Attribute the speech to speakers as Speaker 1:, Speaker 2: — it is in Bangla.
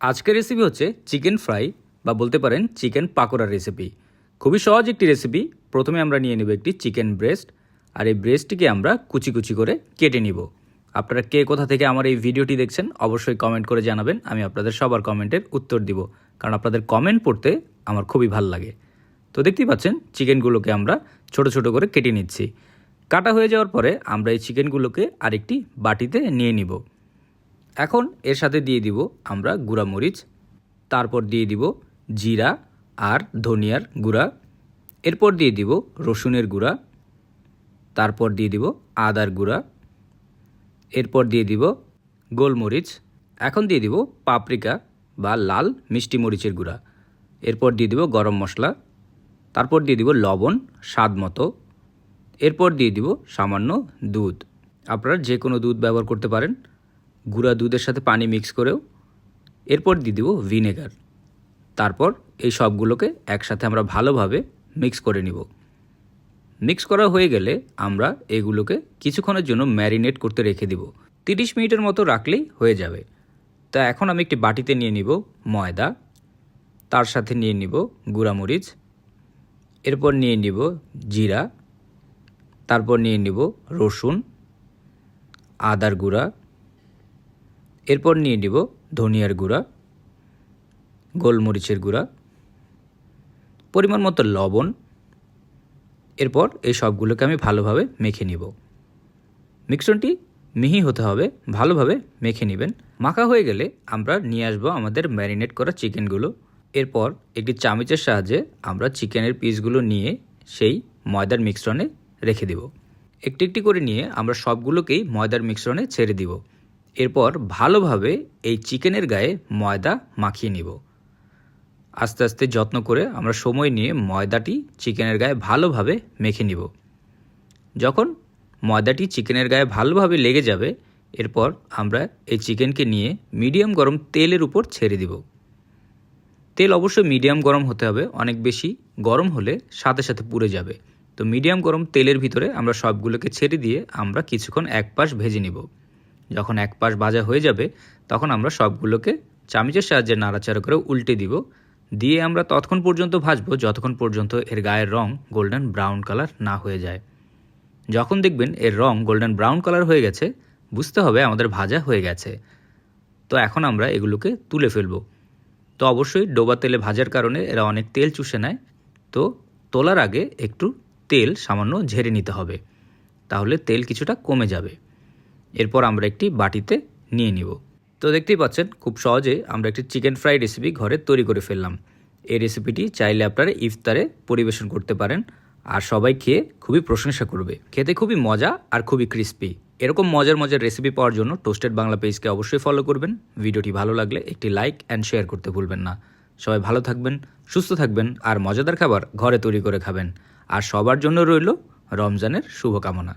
Speaker 1: আজকের রেসিপি হচ্ছে চিকেন ফ্রাই বা বলতে পারেন চিকেন পাকোড়ার রেসিপি খুবই সহজ একটি রেসিপি প্রথমে আমরা নিয়ে নেব একটি চিকেন ব্রেস্ট আর এই ব্রেস্টটিকে আমরা কুচি কুচি করে কেটে নিব। আপনারা কে কোথা থেকে আমার এই ভিডিওটি দেখছেন অবশ্যই কমেন্ট করে জানাবেন। আমি আপনাদের সবার কমেন্টের উত্তর দিব, কারণ আপনাদের কমেন্ট পড়তে আমার খুবই ভালো লাগে। তো দেখতেই পাচ্ছেন চিকেনগুলোকে আমরা ছোট ছোট করে কেটে নিচ্ছি। কাটা হয়ে যাওয়ার পরে আমরা এই চিকেনগুলোকে আরেকটি বাটিতে নিয়ে নিব। এখন এর সাথে দিয়ে দিব আমরা গুঁড়া মরিচ, তারপর দিয়ে দিব জিরা আর ধনিয়ার গুঁড়া, এরপর দিয়ে দিব রসুনের গুঁড়া, তারপর দিয়ে দিব আদার গুঁড়া, এরপর দিয়ে দিব গোলমরিচ, এখন দিয়ে দিব পাপরিকা বা লাল মিষ্টি মরিচের গুঁড়া, এরপর দিয়ে দিব গরম মশলা, তারপর দিয়ে দিব লবণ স্বাদ মতো, এরপর দিয়ে দিব সামান্য দুধ। আপনারা যে কোনো দুধ ব্যবহার করতে পারেন। গুঁড়া দুধের সাথে পানি মিক্স করেও এরপর দিয়ে দিব ভিনেগার। তারপর এই সবগুলোকে একসাথে আমরা ভালোভাবে মিক্স করে নিব। মিক্স করা হয়ে গেলে আমরা এগুলোকে কিছুক্ষণের জন্য ম্যারিনেট করতে রেখে দিব। তিরিশ মিনিটের মতো রাখলেই হয়ে যাবে। তা এখন আমি একটি বাটিতে নিয়ে নিব ময়দা, তার সাথে নিয়ে নিব গুঁড়ামরিচ, এরপর নিয়ে নিব জিরা, তারপর নিয়ে নিব রসুন, আদার গুঁড়া এরপর নিয়ে নিব ধনিয়ার গুঁড়া, গোলমরিচের গুঁড়া, পরিমাণ মতো লবণ। এরপর এই সবগুলোকে আমি ভালোভাবে মেখে নিব। মিশ্রণটি মিহি হতে হবে, ভালোভাবে মেখে নেবেন। মাখা হয়ে গেলে আমরা নিয়ে আসব আমাদের ম্যারিনেট করা চিকেনগুলো। এরপর একটি চামচের সাহায্যে আমরা চিকেনের পিসগুলো নিয়ে সেই ময়দার মিশ্রণে রেখে দেব। একটি একটি করে নিয়ে আমরা সবগুলোকেই ময়দার মিশ্রণে ছেড়ে দিব। এরপর ভালোভাবে এই চিকেনের গায়ে ময়দা মাখিয়ে নিব। আস্তে আস্তে যত্ন করে আমরা সময় নিয়ে ময়দাটি চিকেনের গায়ে ভালোভাবে মেখে নিব। যখন ময়দাটি চিকেনের গায়ে ভালোভাবে লেগে যাবে, এরপর আমরা এই চিকেনকে নিয়ে মিডিয়াম গরম তেলের উপর ছেড়ে দিব। তেল অবশ্যই মিডিয়াম গরম হতে হবে, অনেক বেশি গরম হলে সাথে সাথে পুড়ে যাবে। তো মিডিয়াম গরম তেলের ভিতরে আমরা সবগুলোকে ছেড়ে দিয়ে আমরা কিছুক্ষণ এক পাশ ভেজে নিব। যখন এক পাশ ভাজা হয়ে যাবে, তখন আমরা সবগুলোকে চামিচের সাহায্যে নাড়াচাড়া করে উল্টে দিব। দিয়ে আমরা ততক্ষণ পর্যন্ত ভাজবো যতক্ষণ পর্যন্ত এর গায়ের রং গোল্ডেন ব্রাউন কালার না হয়ে যায়। যখন দেখবেন এর রং গোল্ডেন ব্রাউন কালার হয়ে গেছে, বুঝতে হবে আমাদের ভাজা হয়ে গেছে। তো এখন আমরা এগুলোকে তুলে ফেলব। তো অবশ্যই ডোবা তেলে ভাজার কারণে এরা অনেক তেল চুষে নেয়। তো তোলার আগে একটু তেল সামান্য ঝেড়ে নিতে হবে। তাহলে তেল কিছুটা কমে যাবে। এরপর আমরা একটি বাটিতে নিয়ে নিব। তো দেখতেই পাচ্ছেন, খুব সহজে আমরা একটি চিকেন ফ্রাই রেসিপি ঘরে তৈরি করে ফেললাম। এই রেসিপিটি চাইলে আপনারা ইফতারে পরিবেশন করতে পারেন আর সবাই খেয়ে খুবই প্রশংসা করবে। খেতে খুবই মজা আর খুবই ক্রিস্পি এরকম মজার মজার রেসিপি পাওয়ার জন্য টোস্টেড বাংলা পেজকে অবশ্যই ফলো করবেন। ভিডিওটি ভালো লাগলে একটি লাইক অ্যান্ড শেয়ার করতে ভুলবেন না। সবাই ভালো থাকবেন, সুস্থ থাকবেন আর মজাদার খাবার ঘরে তৈরি করে খাবেন। আর সবার জন্য রইল রমজানের শুভকামনা।